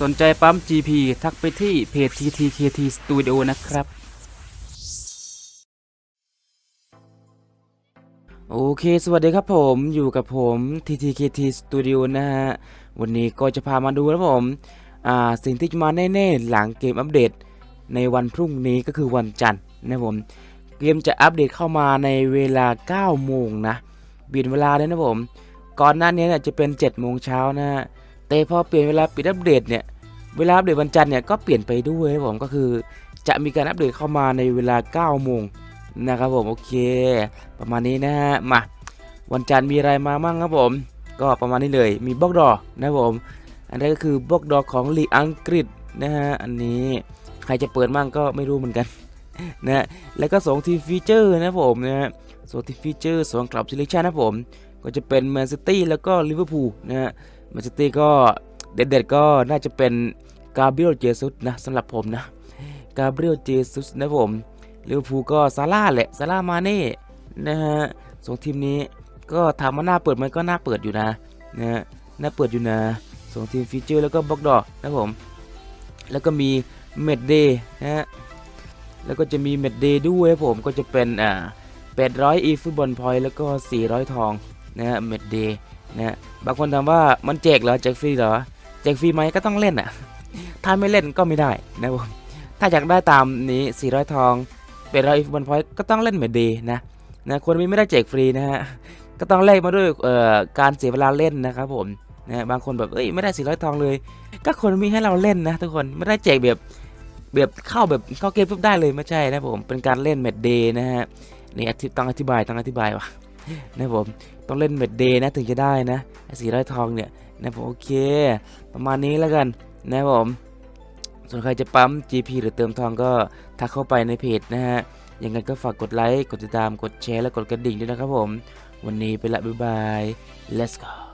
สนใจปั๊ม GP ทักไปที่เพจ TTKT Studio นะครับ โอเค สวัสดีครับผมอยู่กับผม TTKT Studio นะฮะ วันนี้ก็จะพามาดูนะผม อ่า สิ่งที่จะมาแน่ ๆ หลังเกมอัปเดต ในวันพรุ่งนี้ก็คือวันจันทร์นะผม เกมจะอัปเดตเข้ามาในเวลา 9 โมงนะเปลี่ยนเวลาเลยนะผม ก่อนหน้านี้เนี่ยจะเป็น 7 โมงเช้านะฮะ แต่พอเปลี่ยนเวลาปิดอัปเดตเนี่ยเวลาอัปเดตวันจันทร์เนี่ยก็เปลี่ยนไปด้วยนะผมก็คือจะมีการอัปเดตเข้ามาในเวลา9โมงนะครับผมโอเค ประมาณนี้นะฮะมาวันจันทร์มีอะไรมามั่งครับผม ก็ประมาณนี้เลยมีบล็อกดอนะผม อันนี้ก็คือบล็อกดอของลีกอังกฤษนะฮะอันนี้ใครจะเปิดมั่งก็ไม่รู้เหมือนกันนะฮะแล้วก็สองทีฟีเจอร์นะผมนะฮะสองทีฟีเจอร์สองคลับซิเลคชันนะผม ก็จะเป็นแมนซิตี้แล้วก็ลิเวอร์พูลนะฮะ แมนซิตี้ก็เด็ดๆก็น่าจะเป็นกาเบรียลเจซุสนะสำหรับผมนะกาเบรียลเจซุสนะผมลิเวอร์พูลก็ซาร่าแหละซาร่ามาเน่นะฮะสองทีมนี้ก็ถามว่าน่าเปิดไหมก็น่าเปิดอยู่นะนะฮะน่าเปิดอยู่นะสองทีมฟีเจอร์แล้วก็บล็อกดอนะผมแล้วก็มีเมดเดย์นะฮะแล้วก็จะมีเมดเดย์ด้วยผมก็จะเป็นอ่า800 e ฟุตบอลพอยต์แล้วก็ 400 ทองนะฮะเมดเดย์ นะบางคนถามว่ามันแจกเหรอแจกฟรีเหรอแจกฟรีไหมก็ต้องเล่นอะ ถ้าไม่เล่นก็ไม่ได้นะผมถ้าอยากได้ตามนี้ 400 ทอง เป็นร้อยบอลพอยต์ก็ต้องเล่นเมดเดย์นะนะคนมีไม่ได้แจกฟรีนะฮะก็ต้องแลกมาด้วยเอ่อการเสียเวลาเล่นนะครับผมนะบางคนแบบเอ้ยไม่ได้400ทองเลย ก็คนมีให้เราเล่นนะทุกคนไม่ได้แจกแบบแบบเข้าแบบเข้าเกมปุ๊บได้เลยไม่ใช่นะผมเป็นการเล่นเมดเดย์นะฮะนี่ต้องอธิบายต้องอธิบายว่ะ นะผมต้องเล่นเมดเดย์นะถึงจะได้นะสี่ร้อยทองเนี่ยนะผมโอเค ประมาณนี้แล้วกันนะผมส่วนใครจะปั๊ม GP หรือเติมทองก็ทักเข้าไปในเพจนะฮะยังไงก็ฝากกดไลค์ กดติดตาม กดแชร์ และกดกระดิ่งด้วยนะครับผม วันนี้ไปละบ๊ายบาย let's go